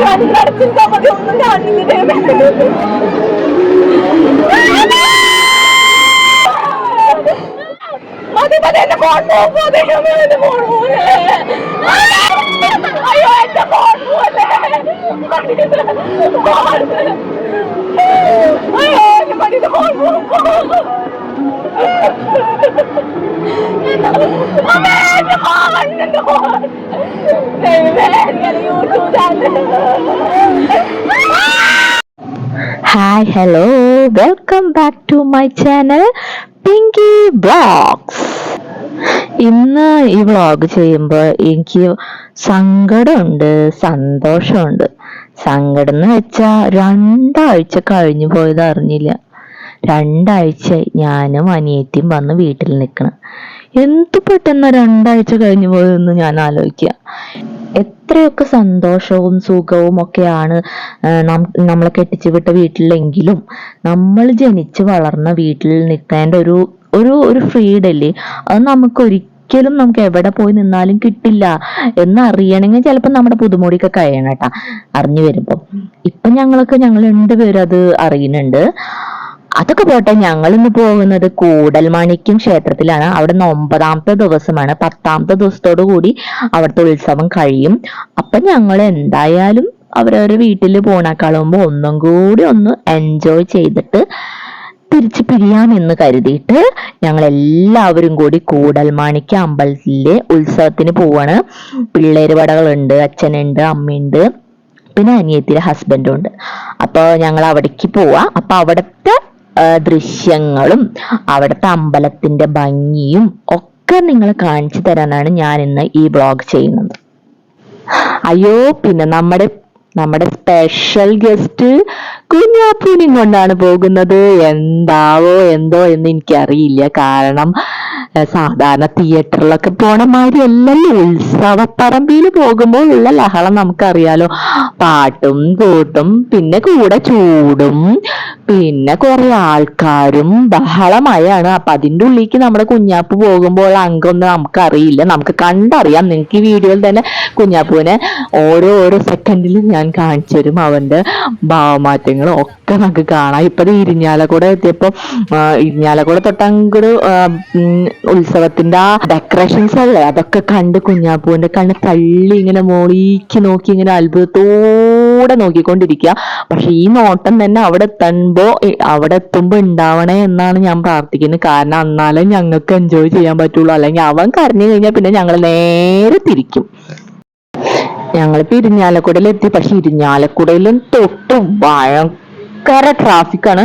കണ്ണടച്ചിട്ട് മതി ഒന്നും കാണുന്നില്ല മതി മതി എന്റെ ഫോൺ പോകും മതി എന്റെ ഫോൺ പോലെ hi hello welcome back to my channel Pinky blogs ഇന്ന് ഈ വ്ളോഗ് ചെയ്യുമ്പോൾ എനിക്ക് സങ്കടമുണ്ട് സന്തോഷമുണ്ട്. സങ്കടം എന്ന് വെച്ചാൽ രണ്ടാഴ്ച കഴിഞ്ഞു പോയത് അറിഞ്ഞില്ല രണ്ടാഴ്ച ഞാനും അനിയത്തിയും വന്ന് വീട്ടിൽ നിൽക്കണം. എന്ത് പെട്ടെന്ന് രണ്ടാഴ്ച കഴിഞ്ഞു പോയെന്ന് ഞാൻ ആലോചിക്കുക. എത്രയൊക്കെ സന്തോഷവും സുഖവും ഒക്കെയാണ് നമ്മളെ കെട്ടിച്ചു വിട്ട വീട്ടിലെങ്കിലും നമ്മൾ ജനിച്ച് വളർന്ന വീട്ടിൽ നിൽക്കേണ്ട ഒരു ഒരു ഒരു ഫ്രീഡല്ലേ അത് നമുക്ക് ഒരിക്കലും നമുക്ക് എവിടെ പോയി നിന്നാലും കിട്ടില്ല എന്ന് അറിയണമെങ്കിൽ ചിലപ്പോൾ നമ്മുടെ പുതുമോടിയൊക്കെ കഴിയണം കേട്ടാ. അറിഞ്ഞു വരുമ്പോൾ. ഇപ്പൊ ഞങ്ങളൊക്കെ ഞങ്ങൾ രണ്ടുപേരും അത് അറിയുന്നുണ്ട്. അതൊക്കെ പോട്ടെ ഞങ്ങൾ ഇന്ന് പോകുന്നത് കൂടൽമാണിക്യം ക്ഷേത്രത്തിലാണ്. അവിടെ നിന്ന് ഒമ്പതാമത്തെ ദിവസമാണ്. പത്താമത്തെ ദിവസത്തോടു കൂടി അവിടുത്തെ ഉത്സവം കഴിയും. അപ്പൊ ഞങ്ങൾ എന്തായാലും അവരവരുടെ വീട്ടിൽ പോണേക്കാളുമ്പോ ഒന്നും കൂടി ഒന്ന് എൻജോയ് ചെയ്തിട്ട് തിരിച്ചു പിരിയാമെന്ന് കരുതിയിട്ട് ഞങ്ങൾ എല്ലാവരും കൂടി കൂടൽമാണിക്യ അമ്പലത്തിലെ ഉത്സവത്തിന് പോവാണ്. പിള്ളേര് പടകളുണ്ട് അച്ഛനുണ്ട് അമ്മയുണ്ട് പിന്നെ അനിയത്തിയുടെ ഹസ്ബൻഡും ഉണ്ട്. അപ്പോൾ ഞങ്ങൾ അവിടേക്ക് പോവാ. അപ്പൊ അവിടുത്തെ ദൃശ്യങ്ങളും അവിടുത്തെ അമ്പലത്തിന്റെ ഭംഗിയും ഒക്കെ നിങ്ങളെ കാണിച്ചു തരാനാണ് ഞാൻ ഇന്ന് ഈ ബ്ലോഗ് ചെയ്യുന്നത്. അയ്യോ പിന്നെ നമ്മുടെ നമ്മുടെ സ്പെഷ്യൽ ഗസ്റ്റ് കുഞ്ഞാപ്പൂനും കൊണ്ടാണ് പോകുന്നത്. എന്താവോ എന്തോ എന്ന് എനിക്കറിയില്ല. കാരണം സാധാരണ തിയേറ്ററിലൊക്കെ പോണ മാതിരി ഉത്സവപ്പറമ്പിൽ പോകുമ്പോൾ ഉള്ള ലഹളം നമുക്കറിയാലോ. പാട്ടും കൂട്ടും പിന്നെ കൂടെ ചൂടും പിന്നെ കുറെ ആൾക്കാരും ബഹളമായാണ്. അപ്പൊ അതിന്റെ ഉള്ളിലേക്ക് നമ്മുടെ കുഞ്ഞാപ്പ് പോകുമ്പോൾ അങ്കൊന്നും നമുക്കറിയില്ല. നമുക്ക് കണ്ടറിയാം. നിങ്ങൾക്ക് ഈ വീഡിയോയിൽ തന്നെ കുഞ്ഞാപ്പുവിനെ ഓരോ ഓരോ സെക്കൻഡിലും ഞാൻ കാണിച്ചു തരും അവന്റെ ഭാവമാറ്റങ്ങളും ഒക്കെ നമുക്ക് കാണാം. ഇപ്പൊ ദേ ഇരിഞ്ഞാലക്കുട എത്തിയപ്പോ ആ, ഇരിഞ്ഞാലക്കുട തൊട്ടങ്ങട് ഉത്സവത്തിന്റെ ആ ഡെക്കറേഷൻസ് അല്ലേ അതൊക്കെ കണ്ട് കുഞ്ഞാപ്പൂവിന്റെ കണ്ണ് തള്ളി ഇങ്ങനെ മോളിക്ക് നോക്കി ഇങ്ങനെ അത്ഭുതത്തോടെ നോക്കിക്കൊണ്ടിരിക്കുക പക്ഷെ ഈ നോട്ടം തന്നെ അവിടെ എത്തുമ്പോ അവിടെ എത്തുമ്പോ ഉണ്ടാവണേ എന്നാണ് ഞാൻ പ്രാർത്ഥിക്കുന്നത് കാരണം എന്നാലേ ഞങ്ങൾക്ക് എൻജോയ് ചെയ്യാൻ പറ്റുള്ളൂ. അല്ലെങ്കിൽ അവൻ കരഞ്ഞു കഴിഞ്ഞാൽ പിന്നെ ഞങ്ങൾ നേരെ തിരിക്കും. ഞങ്ങളിപ്പോ ഇരിഞ്ഞാലക്കുടയിൽ എത്തി പക്ഷെ ഇരിഞ്ഞാലക്കുടയിലും തൊട്ടും തൊട്ട് ഭയങ്കര ട്രാഫിക്കാണ്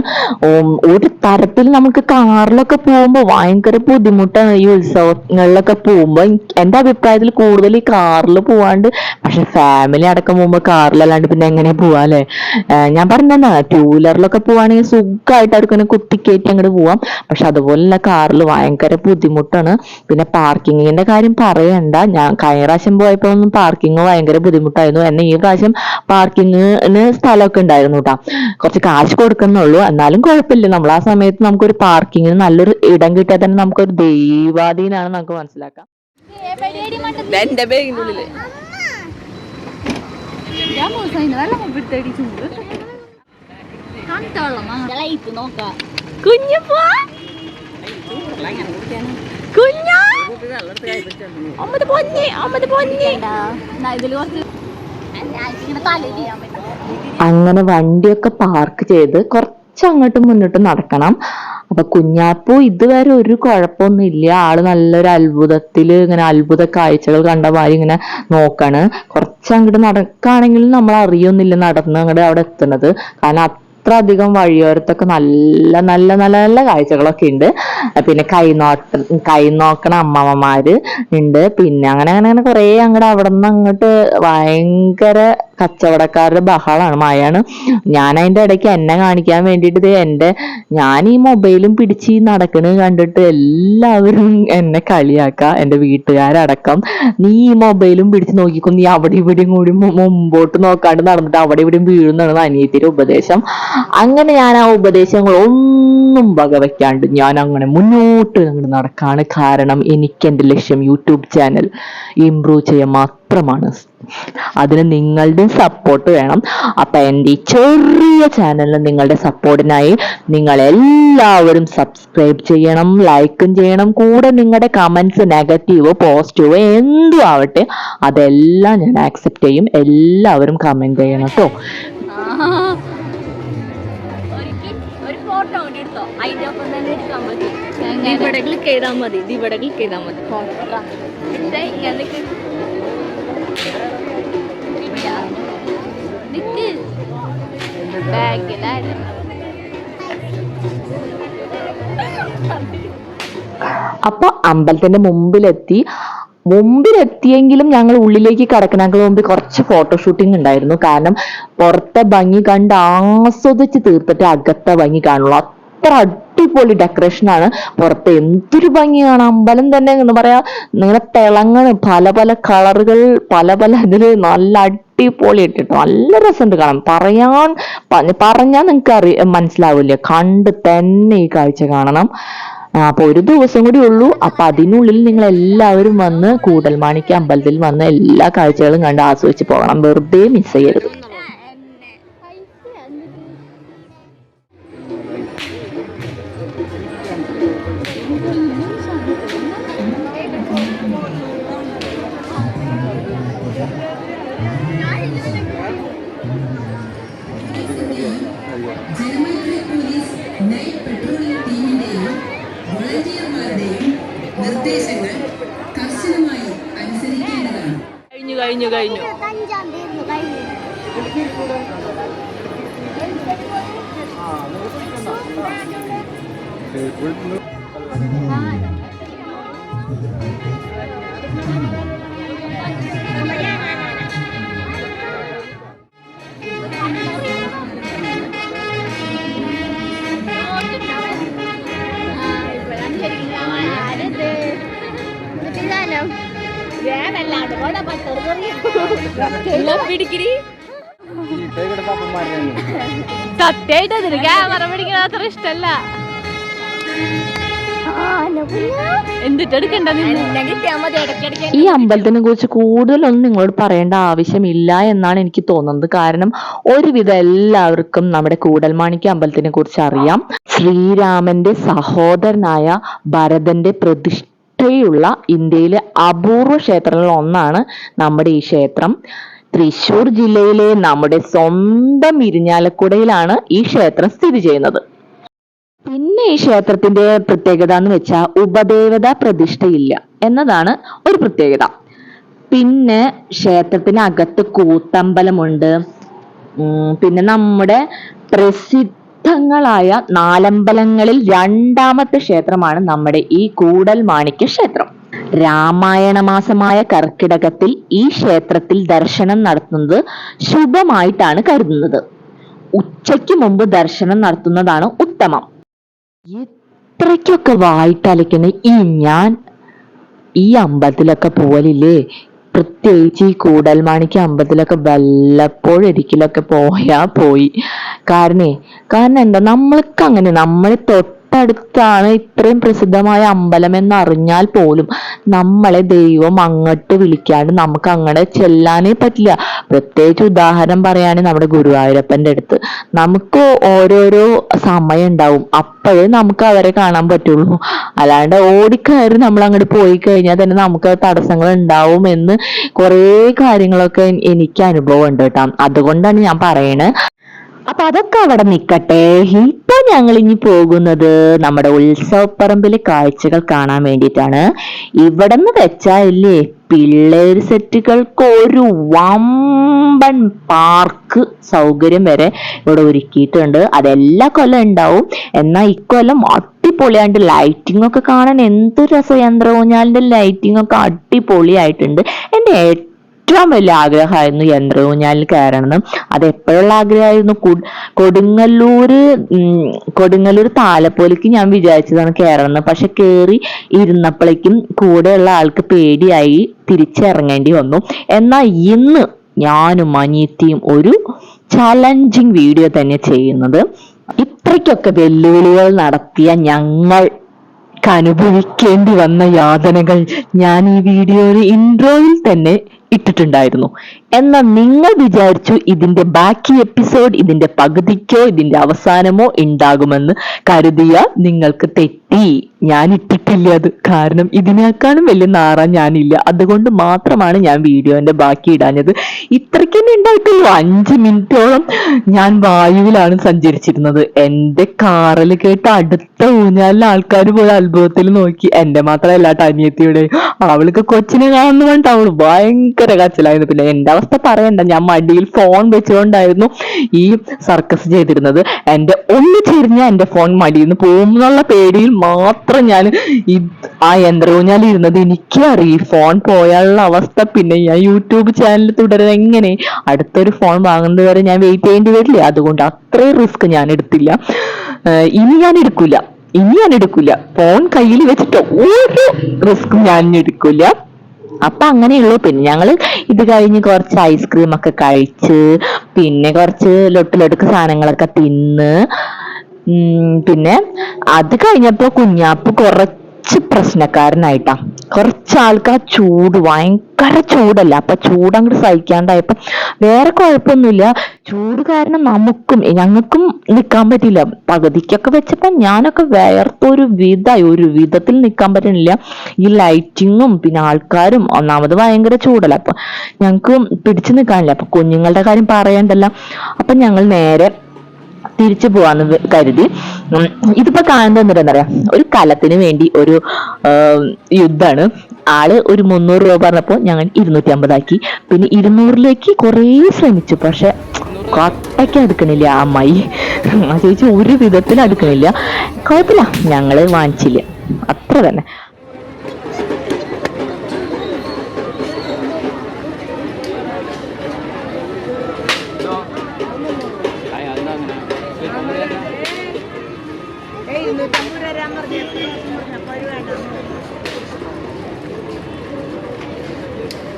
ഒരു തരത്തിൽ നമുക്ക് കാറിലൊക്കെ പോകുമ്പോൾ ഭയങ്കര ബുദ്ധിമുട്ടാണ് ഈ ഉത്സവങ്ങളിലൊക്കെ പോകുമ്പോൾ എന്റെ അഭിപ്രായത്തിൽ കൂടുതൽ ഈ കാറിൽ പോവാണ്ട് പക്ഷെ ഫാമിലി അടക്കം പോകുമ്പോൾ കാറിലല്ലാണ്ട് പിന്നെ എങ്ങനെ പോവാ അല്ലേ? ഞാൻ പറഞ്ഞതാ ടൂ വീലറിലൊക്കെ പോവാണെങ്കിൽ സുഖമായിട്ട് അടുക്കുന്ന കുത്തിക്കയറ്റി അങ്ങോട്ട് പോവാം. പക്ഷെ അതുപോലുള്ള കാറിൽ ഭയങ്കര ബുദ്ധിമുട്ടാണ്. പിന്നെ പാർക്കിങ്ങിന്റെ കാര്യം പറയണ്ട. ഞാൻ കഴിഞ്ഞ പ്രാവശ്യം പോയപ്പോ ഒന്നും പാർക്കിങ് ഭയങ്കര ബുദ്ധിമുട്ടായിരുന്നു. എന്നെ ഈ പ്രാവശ്യം പാർക്കിങ്ങിന് സ്ഥലമൊക്കെ ഉണ്ടായിരുന്നു കേട്ടോ കുറച്ച് കാശ് കൊടുക്കുന്നുള്ളൂ. എന്നാലും കുഴപ്പമില്ല. നമ്മൾ ആ സമയത്ത് നമുക്കൊരു പാർക്കിങ്ങിന് നല്ലൊരു ഇടം കിട്ടിയാൽ തന്നെ നമുക്കൊരു ദൈവാധീനാണ് നമുക്ക് മനസ്സിലാക്കാം. എന്റെ ബാഗിനുള്ളിൽ കുഞ്ഞപ്പോ കുഞ്ഞാ അമ്മത് പൊന്നി അമ്മത് പൊന്നി. അങ്ങനെ വണ്ടിയൊക്കെ പാർക്ക് ചെയ്ത് കുറച്ച് അങ്ങോട്ട് മുന്നോട്ട് നടക്കണം. അപ്പൊ കുഞ്ഞാപ്പൂ ഇതുവരെ ഒരു കുഴപ്പമൊന്നും ഇല്ല ആൾ നല്ലൊരു അത്ഭുതത്തിൽ ഇങ്ങനെ അത്ഭുത കാഴ്ചകൾ കണ്ട മാതിരി ഇങ്ങനെ നോക്കാണ്. കുറച്ച് അങ്ങോട്ട് നടക്കുകയാണെങ്കിലും നമ്മൾ അറിയൊന്നുമില്ല നടന്ന് അങ്ങോട്ട് അവിടെ എത്തുന്നത്. കാരണം അത്ര അധികം വഴിയോരത്തൊക്കെ നല്ല നല്ല നല്ല നല്ല കാഴ്ചകളൊക്കെ ഉണ്ട് പിന്നെ കൈനോട്ട കൈ നോക്കണ അമ്മമ്മമാര് ഉണ്ട്. പിന്നെ അങ്ങനെ അങ്ങനെ അങ്ങനെ കുറേ അങ്ങോട്ട് അവിടെ നിന്ന് അങ്ങോട്ട് ഭയങ്കര കച്ചവടക്കാരുടെ ബഹളാണ്. മഴയാണ് ഞാൻ അതിന്റെ ഇടയ്ക്ക് എന്നെ കാണിക്കാൻ വേണ്ടിയിട്ട് എന്റെ ഞാൻ ഈ മൊബൈലും പിടിച്ച് ഈ നടക്കണത് കണ്ടിട്ട് എല്ലാവരും എന്നെ കളിയാക്ക. എന്റെ വീട്ടുകാരടക്കം നീ ഈ മൊബൈലും പിടിച്ച് നോക്കിക്കും. നീ അവിടെ ഇവിടെയും കൂടി മുമ്പോട്ട് നോക്കാണ്ട് നടന്നിട്ട് അവിടെ ഇവിടെയും വീഴുന്നതാണ് അനിയത്തിയുടെ ഉപദേശം. അങ്ങനെ ഞാൻ ആ ഉപദേശങ്ങൾ ഒന്നും വകവെക്കാണ്ട് ഞാൻ അങ്ങനെ മുന്നോട്ട് അങ്ങോട്ട് നടക്കാണ് കാരണം എനിക്ക് എന്റെ ലക്ഷ്യം യൂട്യൂബ് ചാനൽ ഇംപ്രൂവ് ചെയ്യാൻ മാത്രമാണ്. അതിന് നിങ്ങളുടെ സപ്പോർട്ട് വേണം. അപ്പൊ എന്റെ ഈ ചെറിയ ചാനലിന് നിങ്ങളുടെ സപ്പോർട്ടിനായി നിങ്ങൾ എല്ലാവരും സബ്സ്ക്രൈബ് ചെയ്യണം ലൈക്കും ചെയ്യണം. കൂടെ നിങ്ങളുടെ കമൻസ് നെഗറ്റീവോ പോസിറ്റീവോ എന്തും ആവട്ടെ അതെല്ലാം ഞാൻ ആക്സെപ്റ്റ് ചെയ്യും. എല്ലാവരും കമന്റ് ചെയ്യണം കേട്ടോ. കൂടി എടുത്തോ അതിന്റെ ഒപ്പം തന്നെ എടുക്കാൻ മതി ഇവിടെ ക്ലിക്ക് ചെയ്താൽ മതി. ഇവിടെ ക്ലിക്ക് ചെയ്താൽ മതി. എന്നിട്ട് ഇങ്ങനെ നിക്ക്. ബാഗിലായിരുന്നു അപ്പൊ അമ്പലത്തിന്റെ മുമ്പിലെത്തി. മുമ്പിലെത്തിയെങ്കിലും ഞങ്ങൾ ഉള്ളിലേക്ക് കടക്കണേക്കാൾ മുമ്പ് കുറച്ച് ഫോട്ടോഷൂട്ടിംഗ് ഉണ്ടായിരുന്നു. കാരണം പുറത്തെ ഭംഗി കണ്ട് ആസ്വദിച്ച് തീർത്തിട്ട് അകത്തെ ഭംഗി കാണുള്ളൂ. അത്ര അടിപൊളി ഡെക്കറേഷൻ ആണ്. പുറത്ത് എന്തൊരു ഭംഗിയാണ് അമ്പലം തന്നെ എന്ന് പറയാ. നിങ്ങളെ തിളങ്ങണ് പല പല കളറുകൾ പല പല ഇതിൽ നല്ല അടിപൊളി ഇട്ടിട്ടോ നല്ല രസമുണ്ട് കാണാൻ. പറയാൻ പറഞ്ഞാൽ നിങ്ങൾക്ക് അറി മനസ്സിലാവില്ല? കണ്ട് തന്നെ ഈ കാഴ്ച കാണണം. അപ്പൊ ഒരു ദിവസം കൂടി ഉള്ളൂ. അപ്പൊ അതിനുള്ളിൽ നിങ്ങൾ എല്ലാവരും വന്ന് കൂടൽമാണിക്ക് അമ്പലത്തിൽ വന്ന് എല്ലാ കാഴ്ചകളും കണ്ട് ആസ്വദിച്ച് പോകണം. വെറുതെ മിസ് ചെയ്യരുത്. കഴിഞ്ഞു കഴിഞ്ഞു സത്യായിട്ട് ക്യാമറ പിടിക്കണ അത്ര ഇഷ്ടല്ല. ഈ അമ്പലത്തിനെ കുറിച്ച് കൂടുതലൊന്നും നിങ്ങളോട് പറയേണ്ട ആവശ്യമില്ല എന്നാണ് എനിക്ക് തോന്നുന്നത്. കാരണം ഒരുവിധം എല്ലാവർക്കും നമ്മുടെ കൂടൽമാണിക്യ അമ്പലത്തിനെ കുറിച്ച് അറിയാം. ശ്രീരാമന്റെ സഹോദരനായ ഭരതന്റെ പ്രതിഷ്ഠയുള്ള ഇന്ത്യയിലെ അപൂർവ ക്ഷേത്രങ്ങളിൽ ഒന്നാണ് നമ്മുടെ ഈ ക്ഷേത്രം. തൃശൂർ ജില്ലയിലെ നമ്മുടെ സ്വന്തം ഇരിഞ്ഞാലക്കുടയിലാണ് ഈ ക്ഷേത്രം സ്ഥിതി ചെയ്യുന്നത്. പിന്നെ ഈ ക്ഷേത്രത്തിന്റെ പ്രത്യേകത എന്ന് വെച്ചാൽ ഉപദേവത പ്രതിഷ്ഠയില്ല എന്നതാണ് ഒരു പ്രത്യേകത. പിന്നെ ക്ഷേത്രത്തിനകത്ത് കൂത്തമ്പലമുണ്ട്. പിന്നെ നമ്മുടെ പ്രസിദ്ധങ്ങളായ നാലമ്പലങ്ങളിൽ രണ്ടാമത്തെ ക്ഷേത്രമാണ് നമ്മുടെ ഈ കൂടൽ മാണിക്യ ക്ഷേത്രം. രാമായണ മാസമായ കർക്കിടകത്തിൽ ഈ ക്ഷേത്രത്തിൽ ദർശനം നടത്തുന്നത് ശുഭമായിട്ടാണ് കരുതുന്നത്. ഉച്ചയ്ക്ക് മുമ്പ് ദർശനം നടത്തുന്നതാണ് ഉത്തമം. ഇത്രയ്ക്കൊക്കെ വായിട്ടലക്കണ ഈ ഞാൻ ഈ അമ്പലത്തിലൊക്കെ പോവലില്ലേ? പ്രത്യേകിച്ച് ഈ കൂടൽമാണിക്ക് അമ്പലത്തിലൊക്കെ വല്ലപ്പോഴൊരിക്കലൊക്കെ പോയാ പോയി. കാരണേ കാരണം എന്താ? നമ്മൾക്ക് അങ്ങനെ നമ്മളെ തൊട്ടടുത്താണ് ഇത്രയും പ്രസിദ്ധമായ അമ്പലം എന്ന് അറിഞ്ഞാൽ പോലും നമ്മളെ ദൈവം അങ്ങോട്ട് വിളിക്കാണ്ട് നമുക്ക് അങ്ങനെ ചെല്ലാനേ പറ്റില്ല. പ്രത്യേകിച്ച് ഉദാഹരണം പറയുകയാണെങ്കിൽ നമ്മുടെ ഗുരുവായൂരപ്പന്റെ അടുത്ത്. നമുക്ക് ഓരോരോ സമയം ഉണ്ടാവും അപ്പോഴേ നമുക്ക് അവരെ കാണാൻ പറ്റുള്ളൂ. അല്ലാണ്ട് ഓടിക്കയറി നമ്മൾ അങ്ങോട്ട് പോയി കഴിഞ്ഞാൽ തന്നെ നമുക്ക് തടസ്സങ്ങൾ ഉണ്ടാവും എന്ന് കുറേ കാര്യങ്ങളൊക്കെ എനിക്ക് അനുഭവം ഉണ്ട് കേട്ടോ. അതുകൊണ്ടാണ് ഞാൻ പറയണത് അപ്പൊ അതൊക്കെ അവിടെ നിക്കട്ടെ. ഇപ്പൊ ഞങ്ങൾ ഇനി പോകുന്നത് നമ്മുടെ ഉത്സവപ്പറമ്പിലെ കാഴ്ചകൾ കാണാൻ വേണ്ടിയിട്ടാണ്. ഇവിടെ നിന്ന് വെച്ചാലില്ലേ പിള്ളേർ സെറ്റുകൾക്ക് ഒരു വമ്പൻ പാർക്ക് സൗകര്യം വരെ ഇവിടെ ഒരുക്കിയിട്ടുണ്ട്. അതെല്ലാ കൊല്ലം ഉണ്ടാവും. എന്നാൽ ഇക്കൊല്ലം അടിപൊളിയായിട്ട് ലൈറ്റിംഗ് ഒക്കെ കാണാൻ എന്ത് രസയന്ത്രവും ഞാൻ ലൈറ്റിംഗ് ഒക്കെ അടിപൊളിയായിട്ടുണ്ട്. എന്റെ ഏറ്റവും വലിയ ആഗ്രഹമായിരുന്നു യന്ത്രഊഞ്ഞാലിൽ കയറണം അത് എപ്പോഴുള്ള ആഗ്രഹമായിരുന്നു? കൊടുങ്ങല്ലൂര് കൊടുങ്ങല്ലൂർ താലപ്പൊലിക്ക് ഞാൻ വിചാരിച്ചതാണ് കയറണം പക്ഷെ കയറി ഇരുന്നപ്പോഴേക്കും കൂടെയുള്ള ആൾക്ക് പേടിയായി തിരിച്ചിറങ്ങേണ്ടി വന്നു. എന്നാൽ ഇന്ന് ഞാനും അനിയത്തിയും ഒരു ചലഞ്ചിങ് വീഡിയോ തന്നെ ചെയ്യുന്നത്. ഇത്രയ്ക്കൊക്കെ വെല്ലുവിളികൾ നടത്തിയ ഞങ്ങൾ അനുഭവിക്കേണ്ടി വന്ന യാതനകൾ ഞാൻ ഈ വീഡിയോയിൽ ഇൻട്രോയിൽ തന്നെ ഇട്ടിട്ടുണ്ടായിരുന്നു. എന്നാൽ നിങ്ങൾ വിചാരിച്ചു ഇതിന്റെ ബാക്കി എപ്പിസോഡ് ഇതിന്റെ പകുതിക്കോ ഇതിന്റെ അവസാനമോ ഉണ്ടാകുമെന്ന് കരുതിയ നിങ്ങൾക്ക് തെറ്റി. ഞാൻ ഇട്ടിട്ടില്ല അത്. കാരണം ഇതിനേക്കാളും വലിയ നാറ ഞാനില്ല. അതുകൊണ്ട് മാത്രമാണ് ഞാൻ വീഡിയോന്റെ ബാക്കി ഇടാഞ്ഞത്. ഇത്രയ്ക്ക് ഉണ്ടായിട്ടുള്ളൂ അഞ്ച് മിനിറ്റോളം ഞാൻ വായുവിലാണ് സഞ്ചരിച്ചിരുന്നത്. എന്റെ കാറിൽ കേട്ട് അടുത്ത ഊഞ്ഞാലിൽ ആൾക്കാർ പോയി അത്ഭുതത്തിൽ നോക്കി. എന്റെ മാത്രമല്ല ടനിയത്തിയുടെ അവൾക്ക് കൊച്ചിനെ കാണുന്നു പറഞ്ഞിട്ട് അവൾ ഭയങ്കര കച്ചിലായിരുന്നു പിന്നെ എന്റെ അവസ്ഥ പറയണ്ട. ഞാൻ മടിയിൽ ഫോൺ വെച്ചുകൊണ്ടായിരുന്നു ഈ സർക്കസ് ചെയ്തിരുന്നത്. എന്റെ ഒന്ന് ചെരിഞ്ഞ എന്റെ ഫോൺ മടിയിൽ നിന്ന് പോകുന്നുള്ള പേടിയിൽ മാത്രം ഞാൻ ഈ ആ യന്ത്രഊഞ്ഞാൽ ഇരുന്നത്. എനിക്ക് അറിയും ഫോൺ പോയാലുള്ള അവസ്ഥ. പിന്നെ ഞാൻ യൂട്യൂബ് ചാനൽ തുടരുന്നത് എങ്ങനെ? അടുത്തൊരു ഫോൺ വാങ്ങുന്നത് വരെ ഞാൻ വെയിറ്റ് ചെയ്യേണ്ടി വരില്ലേ. അതുകൊണ്ട് അത്രയും റിസ്ക് ഞാൻ എടുത്തില്ല. ഇനി ഞാൻ എടുക്കൂല. ഇനി ഞാൻ എടുക്കൂല. ഫോൺ കയ്യിൽ വെച്ചിട്ട് ഒരു റിസ്ക് ഞാൻ എടുക്കില്ല എടുക്കൂല. അപ്പൊ അങ്ങനെയുള്ളൂ. പിന്നെ ഞങ്ങൾ ഇത് കഴിഞ്ഞ് കുറച്ച് ഐസ്ക്രീം ഒക്കെ കഴിച്ച് പിന്നെ കുറച്ച് ലൊട്ടിലൊടുക്ക് സാധനങ്ങളൊക്കെ തിന്ന് പിന്നെ അത് കഴിഞ്ഞപ്പോ കുഞ്ഞാപ്പ് കുറച്ച് പ്രശ്നക്കാരനായിട്ടാ കുറച്ച് ആൾക്ക് ആ ചൂട് ഭയങ്കര ചൂടല്ല? അപ്പൊ ചൂട് അങ്ങോട്ട് സഹിക്കാണ്ടായപ്പോ വേറെ കുഴപ്പമൊന്നുമില്ല. ചൂട് കാരണം നമുക്കും ഞങ്ങൾക്കും നിൽക്കാൻ പറ്റില്ല പകുതിക്കൊക്കെ വെച്ചപ്പോ ഞാനൊക്കെ വേർത്തൊരു വിധമായി ഒരു വിധത്തിൽ നിൽക്കാൻ പറ്റുന്നില്ല ഈ ലൈറ്റിങ്ങും പിന്നെ ആൾക്കാരും ഒന്നാമത് ഭയങ്കര ചൂടല്ല? അപ്പൊ ഞങ്ങക്കും പിടിച്ചു നിൽക്കാനില്ല അപ്പൊ കുഞ്ഞുങ്ങളുടെ കാര്യം പറയണ്ടല്ല. അപ്പൊ ഞങ്ങൾ നേരെ തിരിച്ചു പോവാന്ന് കരുതി. ഇതിപ്പോ കാണുന്നത് എന്താ പറയാ ഒരു കലത്തിന് വേണ്ടി ഒരു യുദ്ധമാണ്. ആൾ ഒരു മുന്നൂറ് രൂപ പറഞ്ഞപ്പോ ഞങ്ങൾ ഇരുന്നൂറ്റി അമ്പതാക്കി പിന്നെ ഇരുന്നൂറിലേക്ക് കുറേ ശ്രമിച്ചു. പക്ഷെ കൊട്ടയ്ക്ക് അടുക്കണില്ല ആ അമ്മായി. ആ ചേച്ചി ഒരു വിധത്തിൽ അടുക്കണില്ല. കുഴപ്പമില്ല. ഞങ്ങൾ വാങ്ങിച്ചില്ല. അത്ര തന്നെ.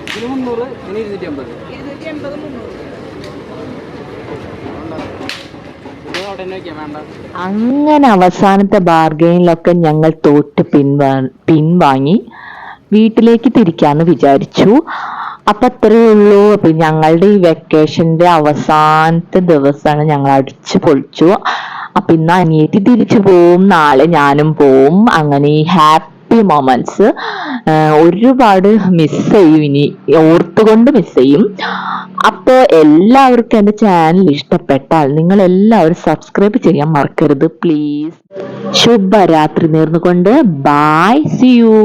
ഇതിന് മുന്നൂറ് ഇരുന്നൂറ്റി അമ്പത് വേണ്ട. അങ്ങനെ അവസാനത്തെ ബാർഗെയിനിലൊക്കെ ഞങ്ങൾ തോറ്റ് പിൻവാ പിൻവാങ്ങി വീട്ടിലേക്ക് തിരിക്കാന്ന് വിചാരിച്ചു. അപ്പൊ അത്രയേ ഉള്ളൂ. അപ്പൊ ഞങ്ങളുടെ ഈ വെക്കേഷന്റെ അവസാനത്തെ ദിവസമാണ് ഞങ്ങൾ അടിച്ചു പൊളിച്ചു. അപ്പൊ ഇന്ന് അനിയത്തി തിരിച്ചു പോവും നാളെ ഞാനും പോവും. അങ്ങനെ ഈ ഹാപ്പി മൊമെന്റ്സ് ഒരുപാട് മിസ് ചെയ്യും ഇനി ഓർത്തുകൊണ്ട് മിസ് ചെയ്യും. അപ്പൊ എല്ലാവർക്കും എന്റെ ചാനൽ ഇഷ്ടപ്പെട്ടാൽ നിങ്ങൾ എല്ലാവരും സബ്സ്ക്രൈബ് ചെയ്യാൻ മറക്കരുത് പ്ലീസ് ശുഭരാത്രി നേർന്നുകൊണ്ട് ബൈ സി യു